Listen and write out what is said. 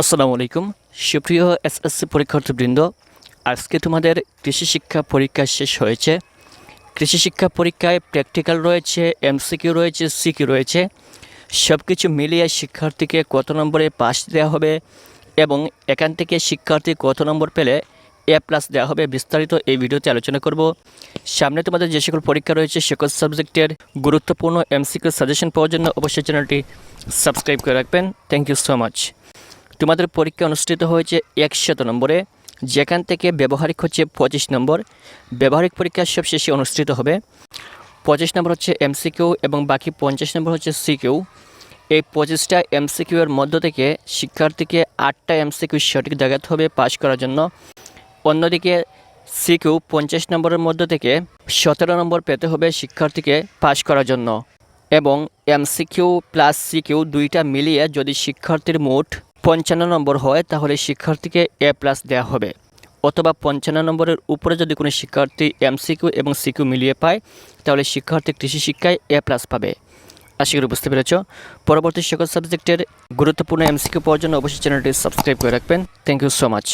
আসসালামু আলাইকুম। সুপ্রিয় এসএসসি পরীক্ষার্থীবৃন্দ, আজকে তোমাদের কৃষি শিক্ষা পরীক্ষা শেষ হয়েছে। কৃষি শিক্ষা পরীক্ষায় প্র্যাকটিক্যাল রয়েছে এমসিকিউ রয়েছে সিকিউ রয়েছে। সব কিছু মিলিয়ে শিক্ষার্থীকে কত নম্বরে পাস দেওয়া হবে এবং এখান থেকে শিক্ষার্থী কত নম্বর পেলে এ প্লাস দেওয়া হবে বিস্তারিত এই ভিডিওতে আলোচনা করব। সামনে তোমাদের যে সকল পরীক্ষা রয়েছে, সকল সাবজেক্টের গুরুত্বপূর্ণ এমসিকিউ সাজেশন পাওয়ার জন্য অবশ্যই চ্যানেলটি সাবস্ক্রাইব করে রাখবেন। থ্যাংক ইউ সো মাচ তোমাদের পরীক্ষা অনুষ্ঠিত হয়েছে একশত নম্বরে, যেখান থেকে ব্যবহারিক হচ্ছে পঁচিশ নম্বর। ব্যবহারিক পরীক্ষা সব শেষে অনুষ্ঠিত হবে। পঁচিশ নম্বর হচ্ছে এমসিকিউ এবং বাকি পঞ্চাশ নম্বর হচ্ছে সিকিউ। এই পঁচিশটা এমসিকিউ এর মধ্য থেকে শিক্ষার্থীকে আটটা এমসিকিউ সঠিক দেখাতে হবে পাস করার জন্য। অন্যদিকে সিকিউ পঞ্চাশ নম্বরের মধ্য থেকে সতেরো নম্বর পেতে হবে শিক্ষার্থীকে পাস করার জন্য। এবং এমসিকিউ প্লাস সিকিউ দুইটা মিলিয়ে যদি শিক্ষার্থীর মোট পঞ্চান্ন নম্বর হয়, তাহলে শিক্ষার্থীকে এ প্লাস দেওয়া হবে। অথবা পঞ্চান্ন নম্বরের উপরে যদি কোনো শিক্ষার্থী এমসিকিউ এবং সিকিউ মিলিয়ে পায়, তাহলে শিক্ষার্থী কৃষি শিক্ষায় এ প্লাস পাবে। আশা করি বুঝতে পেরেছ। পরবর্তী সকল সাবজেক্টের গুরুত্বপূর্ণ এমসিকিউ পাওয়ার জন্য অবশ্যই চ্যানেলটি সাবস্ক্রাইব করে রাখবেন। Thank you so much